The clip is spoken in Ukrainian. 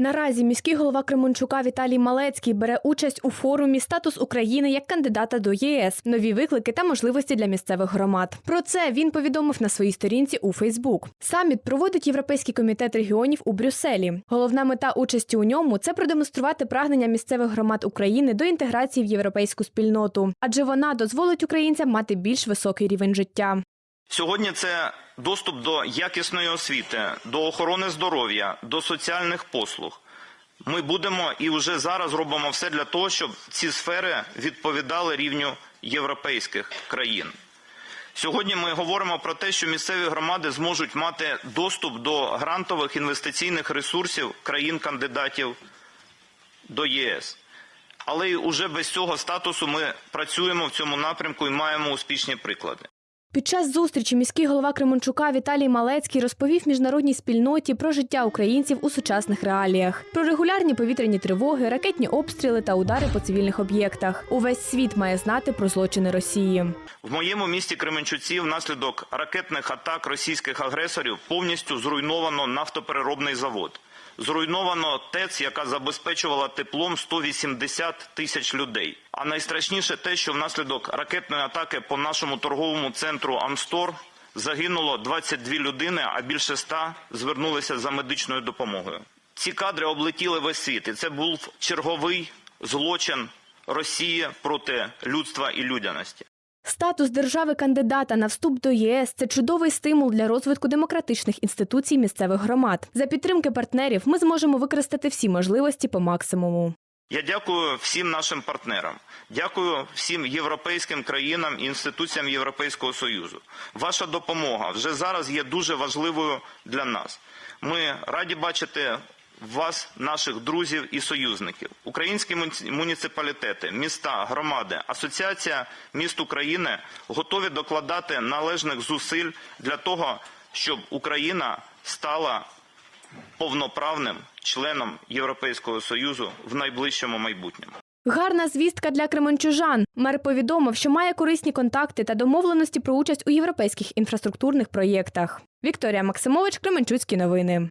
Наразі міський голова Кременчука Віталій Малецький бере участь у форумі Статус України як кандидата до ЄС, нові виклики та можливості для місцевих громад. Про це він повідомив на своїй сторінці у Фейсбук. Саміт проводить Європейський комітет регіонів у Брюсселі. Головна мета участі у ньому це продемонструвати прагнення місцевих громад України до інтеграції в європейську спільноту, адже вона дозволить українцям мати більш високий рівень життя. Сьогодні це доступ до якісної освіти, до охорони здоров'я, до соціальних послуг. Ми будемо і вже зараз робимо все для того, щоб ці сфери відповідали рівню європейських країн. Сьогодні ми говоримо про те, що місцеві громади зможуть мати доступ до грантових інвестиційних ресурсів країн-кандидатів до ЄС. Але й уже без цього статусу ми працюємо в цьому напрямку і маємо успішні приклади. Під час зустрічі міський голова Кременчука Віталій Малецький розповів міжнародній спільноті про життя українців у сучасних реаліях, про регулярні повітряні тривоги, ракетні обстріли та удари по цивільних об'єктах. Увесь світ має знати про злочини Росії. В моєму місті Кременчуці внаслідок ракетних атак російських агресорів повністю зруйновано нафтопереробний завод. Зруйновано ТЕЦ, яка забезпечувала теплом 180 тисяч людей. А найстрашніше те, що внаслідок ракетної атаки по нашому торговому центру Амстор загинуло 22 людини, а більше 100 звернулися за медичною допомогою. Ці кадри облетіли весь світ, і це був черговий злочин Росії проти людства і людяності. Статус держави кандидата на вступ до ЄС це чудовий стимул для розвитку демократичних інституцій місцевих громад. За підтримки партнерів ми зможемо використати всі можливості по максимуму. Я дякую всім нашим партнерам, дякую всім європейським країнам і інституціям Європейського союзу. Ваша допомога вже зараз є дуже важливою для нас. Ми раді бачити вас, наших друзів і союзників. Українські муніципалітети, міста, громади, асоціація міст України готові докладати належних зусиль для того, щоб Україна стала повноправним членом Європейського союзу в найближчому майбутньому. Гарна звістка для кременчужан. Мер повідомив, що має корисні контакти та домовленості про участь у європейських інфраструктурних проєктах. Вікторія Максимович, Кременчуцькі новини.